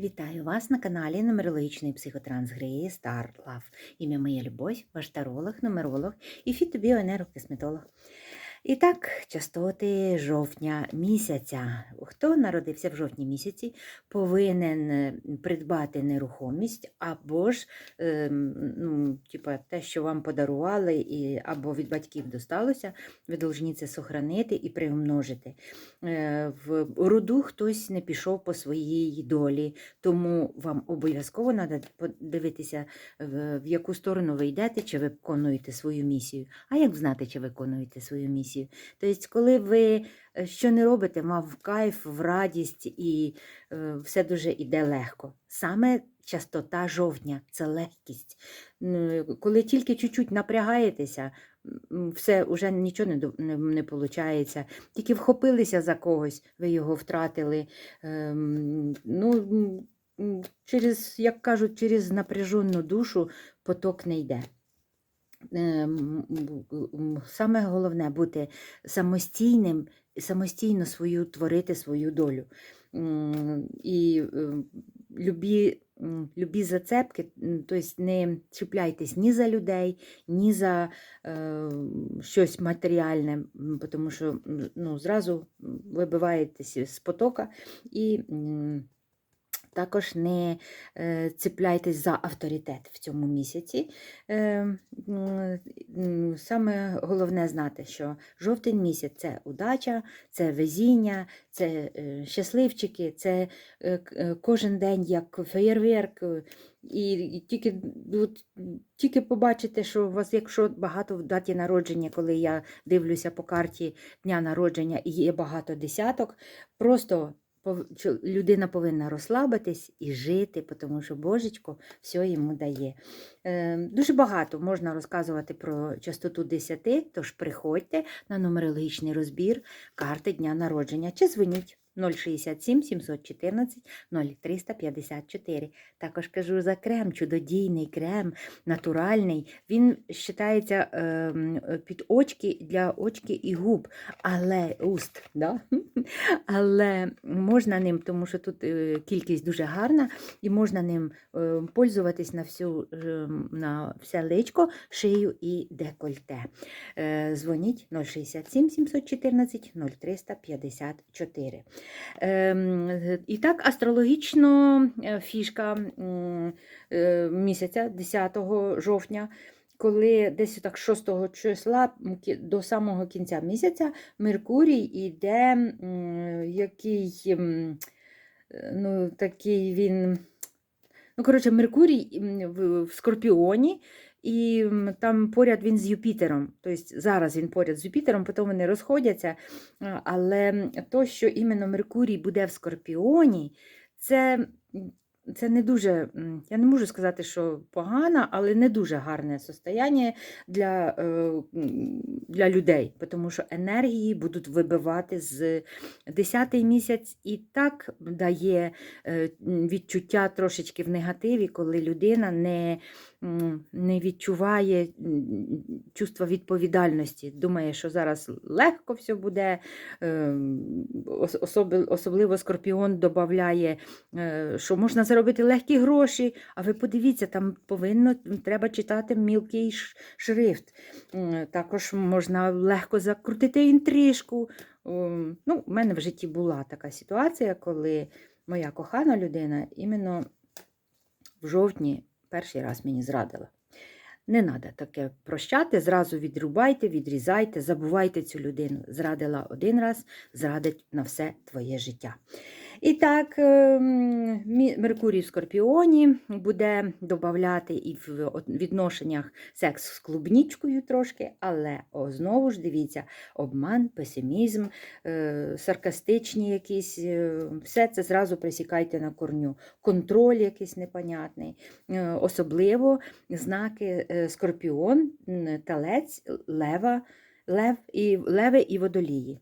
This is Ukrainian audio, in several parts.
Вітаю вас на каналі Нумерологічний психотранс Греї Star Love. Ім'я моя Любов, ваш таролог, нумеролог і фітобіоенергокосметолог. І так, частоти жовтня місяця. Хто народився в жовтні місяці, повинен е, придбати нерухомість або ж ем, ну, типа, те, що вам подарували, і, або від батьків досталося, ви повинні це сохранити і приумножити. Е, В роду хтось не пішов по своїй долі, тому вам обов'язково треба подивитися, в в яку сторону ви йдете, чи ви виконуєте свою місію. А як знати, чи виконуєте свою місію? Тобто, коли ви е, що не робите, мав в кайф, в радість і е, все дуже йде легко. Саме частота жовтня це легкість. Коли тільки чуть-чуть напрягаєтеся, все вже нічого не, не, не виходить. Тільки вхопилися за когось, ви його втратили. Ем, ну, через, як кажуть, через напряжену душу поток не йде. М, Саме головне бути самостійним, самостійно свою творити свою долю. І ем, любі, любі зацепки, тобто не чіпляйтесь ні за людей, ні за е, щось матеріальне, тому що ну, зразу вибиваєтесь з потока і. Також не е, цепляйтесь за авторитет в цьому місяці. Е, Саме головне знати, що жовтень місяць це удача, це везіння, це е, щасливчики, це кожен день як феєрверк. І, тільки, от, тільки побачите, що у вас, якщо багато в даті народження, коли я дивлюся по карті дня народження і є багато десяток, просто людина повинна розслабитись і жити, тому що Божечко все йому дає. Е, Дуже багато можна розказувати про частоту 10, тож приходьте на нумерологічний розбір карти дня народження чи дзвоніть 067 714 0354. Також кажу за крем, чудодійний крем, натуральний. Він вважається ем, під очки для очки і губ, але уст. Да? Але можна ним, тому що тут е, кількість дуже гарна, і можна ним е, пользуватись на всю е, на все личко, шию і декольте. Е, Дзвоніть 067 714 0354. Ем, І так, астрологічно е, фішка е, місяця 10 жовтня. Коли десь так 6 числа до самого кінця місяця Меркурій іде, який ну, такий він. Ну, коротше, Меркурій в Скорпіоні, і там поряд він з Юпітером. Тобто зараз він поряд з Юпітером, потім вони розходяться. Але то, що іменно Меркурій буде в Скорпіоні, це. Це не дуже, я не можу сказати, що погано, але не дуже гарне состояння для, е, для людей, тому що енергії будуть вибивати з 10 місяць і так дає е, відчуття трошечки в негативі, коли людина не, не відчуває чувства відповідальності. Думає, що зараз легко все буде. е, Особливо скорпіон додає, що можна заробити легкі гроші, а ви подивіться, там повинно треба читати мілкий шрифт. Також можна легко закрутити інтрижку. Ну, в мене в житті була така ситуація, коли моя кохана людина іменно в жовтні перший раз мені зрадила. Не треба таке прощати, зразу відрубайте, відрізайте, забувайте цю людину. Зрадила один раз, зрадить на все твоє життя. І так, ем, Меркурій в Скорпіоні буде додати і в відношеннях секс з клубнічкою трошки, але о, знову ж дивіться, обман, песимізм, е, саркастичні якісь, е, все це зразу присікайте на корню. Контроль якийсь непонятний. Е, Особливо знаки Скорпіон, Телець, Лева, Лев і, Леви і Водолії.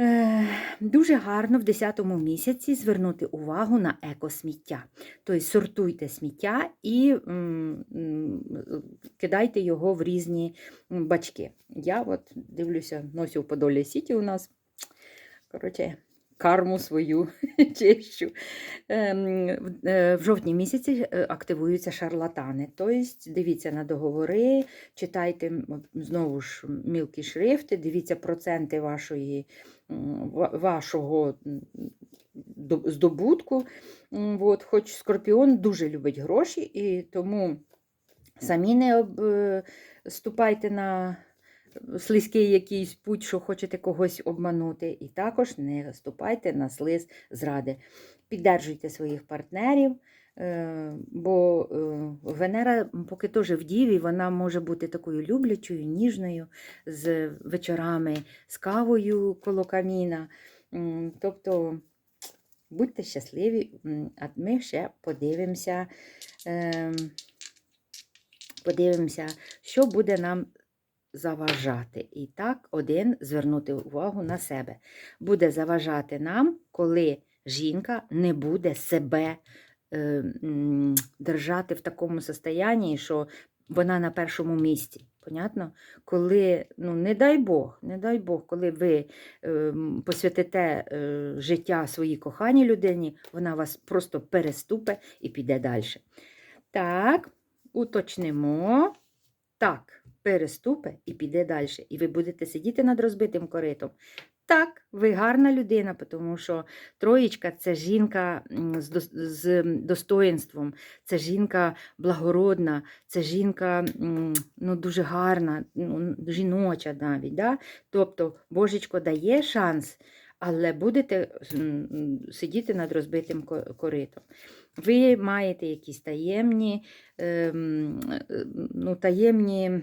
Е, Дуже гарно в 10 місяці звернути увагу на екосміття. Тобто сортуйте сміття і кидайте його в різні бачки. Я от дивлюся, носю в Подолі Сіті у нас. Коротше, карму свою чищу. Ем, в- е, жовтні місяці е, активуються шарлатани. Тобто дивіться на договори, читайте знову ж мілкі шрифти, дивіться проценти вашої, вашого здобутку. От, хоч скорпіон дуже любить гроші, і тому самі не об, е, на слизький якийсь путь, що хочете когось обманути, і також не ступайте на слиз зради. Піддержуйте своїх партнерів, е, бо е, Венера поки теж в Діві, вона може бути такою люблячою, ніжною, з вечорами, з кавою коло каміна. Тобто будьте щасливі, а ми ще подивимося. ем, Подивимося, що буде нам заважати. І так, один звернути увагу на себе. Буде заважати нам, коли жінка не буде себе е, держати в такому состоянні, що вона на першому місці. Понятно? Коли, ну не дай Бог, не дай Бог, коли ви е, посвятите е, життя своїй коханій людині, вона вас просто переступе і піде далі. Так, уточнимо. Так, переступе і піде далі. І ви будете сидіти над розбитим коритом. Так, ви гарна людина, тому що троєчка це жінка з, дос- з достоїнством, це жінка благородна, це жінка ну, дуже гарна, ну, жіноча навіть. Да? Тобто Божечко дає шанс, але будете сидіти над розбитим коритом. Ви маєте якісь таємні, ем, е, ну, таємні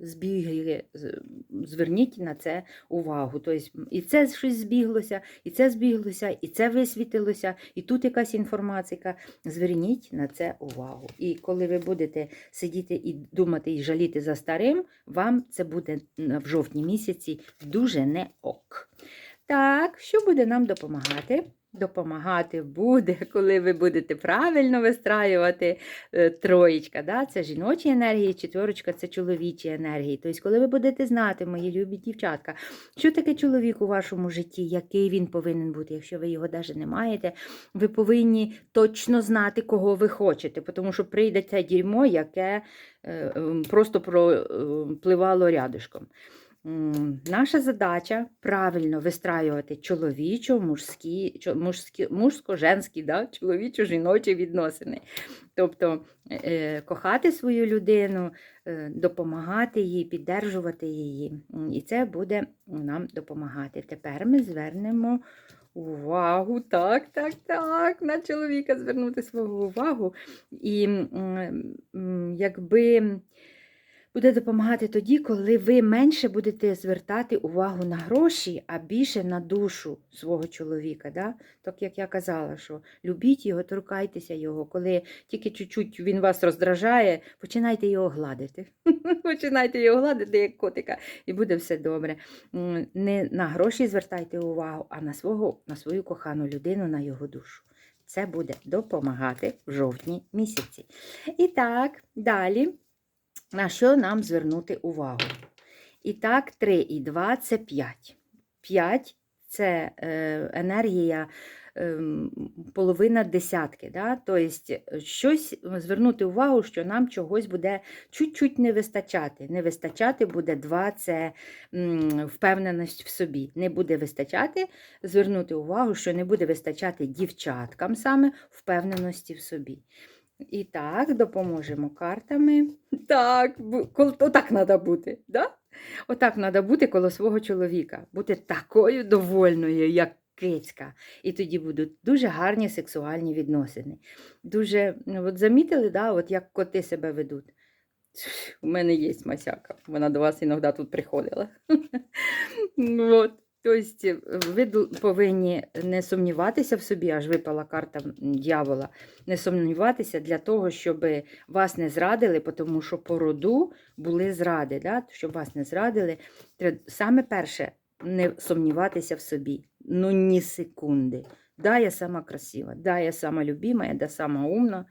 збіги. з- Зверніть на це увагу. Тобто, і це щось збіглося, і це збіглося, і це висвітилося, і тут якась інформація. Зверніть на це увагу. І коли ви будете сидіти і думати і жаліти за старим, вам це буде в жовтні місяці дуже не ок. Так, що буде нам допомагати? Допомагати буде, коли ви будете правильно вистраювати е, троєчка. Да? Це жіночі енергії, четверочка це чоловічі енергії. Тобто, коли ви будете знати, мої любі дівчатка, що таке чоловік у вашому житті, який він повинен бути, якщо ви його навіть не маєте, ви повинні точно знати, кого ви хочете, тому що прийде це дерьмо, яке е, ем, просто пропливало рядишком. Наша задача правильно вистраювати чоловічо, мужські, мужські, мужсько-женські, да? чоловічо-жіночі відносини. Тобто е, кохати свою людину, е, допомагати їй, піддержувати її. І це буде нам допомагати. Тепер ми звернемо увагу, так, так, так, на чоловіка звернути свою увагу. І якби буде допомагати тоді, коли ви менше будете звертати увагу на гроші, а більше на душу свого чоловіка. Да? Так як я казала, що любіть його, торкайтеся його. Коли тільки чуть-чуть він вас роздражає, починайте його гладити. Починайте його гладити, як котика, і буде все добре. Не на гроші звертайте увагу, а на, свого, на свою кохану людину, на його душу. Це буде допомагати в жовтні місяці. І так, далі. На що нам звернути увагу? І так, 3 і 2 це 5. 5 це е, енергія ем, половина десятки. Да? Тобто, щось звернути увагу, що нам чогось буде чуть-чуть не вистачати. Не вистачати буде 2 це впевненість в собі. Не буде вистачати, звернути увагу, що не буде вистачати дівчаткам саме впевненості в собі. І так, допоможемо картами. Так, отак треба бути. Да? Отак треба бути коло свого чоловіка, бути такою довольною, як кицька. І тоді будуть дуже гарні сексуальні відносини. Дуже, ну, от замітили, да, от як коти себе ведуть. У мене є масяка, вона до вас іноді тут приходила. Тобто ви повинні не сумніватися в собі, аж випала карта дьявола, не сумніватися для того, щоб вас не зрадили, тому що по роду були зради. Да? Щоб вас не зрадили, саме перше не сумніватися в собі. Ну, ні секунди. Да, я сама красива, да, я сама любима, да, сама умна.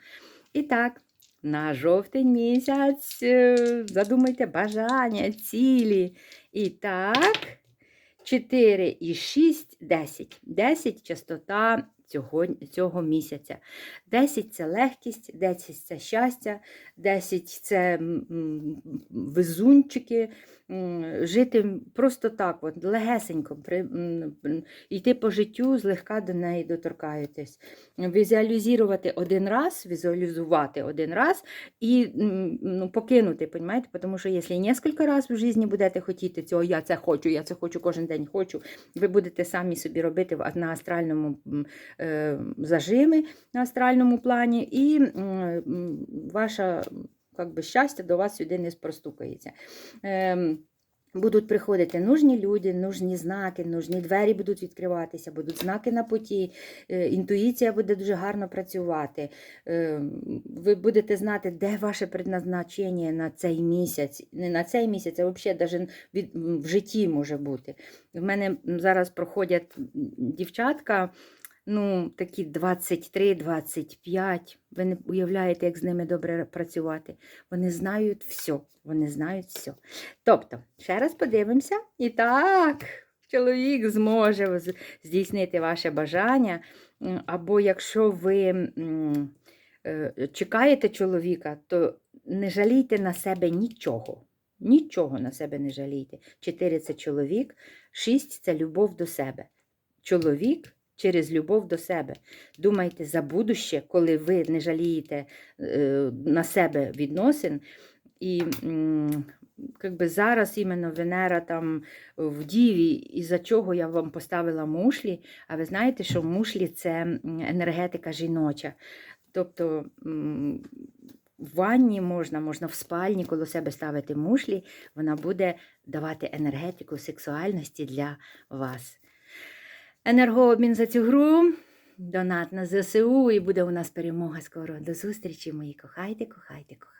І так, на жовтень місяць е, задумайте бажання, цілі. І так, 4 і 6 10. 10 частота цього, цього місяця. 10 це легкість, 10 це щастя, 10 це везунчики. Жити просто так, от, легесенько, йти по життю, злегка до неї доторкаєтесь. Візуалізувати один раз, візуалізувати один раз і ну, покинути, понімаєте? Тому що якщо кілька разів в житті будете хотіти цього, я це хочу, я це хочу кожен день хочу, ви будете самі собі робити на астральному зажими, на астральному плані, і ваше щастя до вас сюди не спростукається. Ем, Будуть приходити нужні люди, нужні знаки, нужні двері будуть відкриватися, будуть знаки на путі, е, інтуїція буде дуже гарно працювати. Е, Ви будете знати, де ваше предназначення на цей місяць. Не на цей місяць, а взагалі навіть в житті може бути. В мене зараз проходять дівчатка, ну, такі 23-25. Ви не уявляєте, як з ними добре працювати. Вони знають все. Вони знають все. Тобто, ще раз подивимося. І так, чоловік зможе здійснити ваше бажання. Або якщо ви е, чекаєте чоловіка, то не жалійте на себе нічого. Нічого на себе не жалійте. Чотири це чоловік, шість це любов до себе. Чоловік через любов до себе. Думайте за будуще, коли ви не жалієте е, на себе відносин. І м, как би зараз іменно Венера там в Діві, із-за чого я вам поставила мушлі. А ви знаєте, що мушлі це енергетика жіноча. Тобто в ванні можна, можна в спальні коло себе ставити мушлі, вона буде давати енергетику сексуальності для вас. Енергообмін за цю гру. Донат на ЗСУ і буде у нас перемога скоро. До зустрічі, мої кохайте, кохайте, кохайте.